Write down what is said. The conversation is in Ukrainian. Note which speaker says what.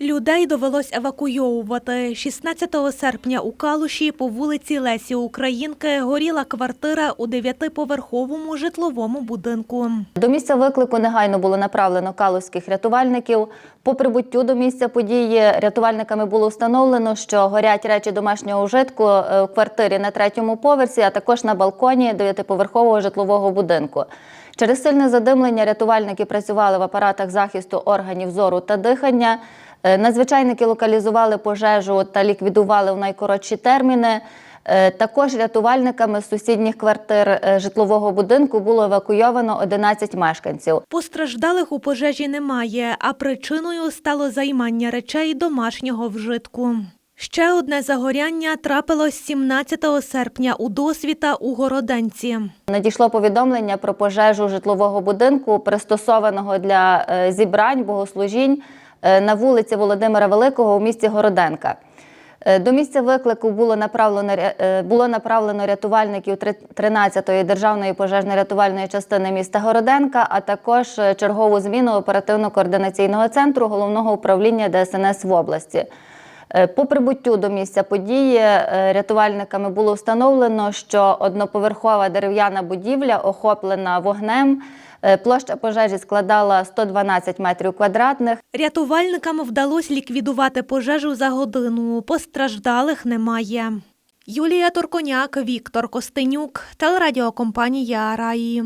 Speaker 1: Людей довелось евакуйовувати. 16 серпня у Калуші по вулиці Лесі Українки горіла квартира у дев'ятиповерховому житловому будинку.
Speaker 2: До місця виклику негайно було направлено калузьких рятувальників. По прибуттю до місця події рятувальниками було встановлено, що горять речі домашнього ужитку е, у квартирі на третьому поверсі, а також на балконі дев'ятиповерхового житлового будинку. Через сильне задимлення рятувальники працювали в апаратах захисту органів зору та дихання. Е, Надзвичайники локалізували пожежу та ліквідували в найкоротші терміни. Е, Також рятувальниками з сусідніх квартир е, житлового будинку було евакуйовано 11 мешканців.
Speaker 1: Постраждалих у пожежі немає, а причиною стало займання речей домашнього вжитку. Ще одне загоряння трапилось 17 серпня у досвіта у Городенці.
Speaker 2: Надійшло повідомлення про пожежу житлового будинку, пристосованого для зібрань богослужінь на вулиці Володимира Великого у місті Городенка. Е, До місця виклику було направлено, е, було направлено рятувальників 13-ї державної пожежно-рятувальної частини міста Городенка, а також е, чергову зміну оперативно-координаційного центру головного управління ДСНС в області. Е, По прибуттю до місця події е, рятувальниками було встановлено, що одноповерхова дерев'яна будівля охоплена вогнем. Е, Площа пожежі складала 112 метрів квадратних.
Speaker 1: Рятувальникам вдалося ліквідувати пожежу за годину. Постраждалих немає. Юлія Турконяк, Віктор Костенюк, телерадіокомпанія Раї.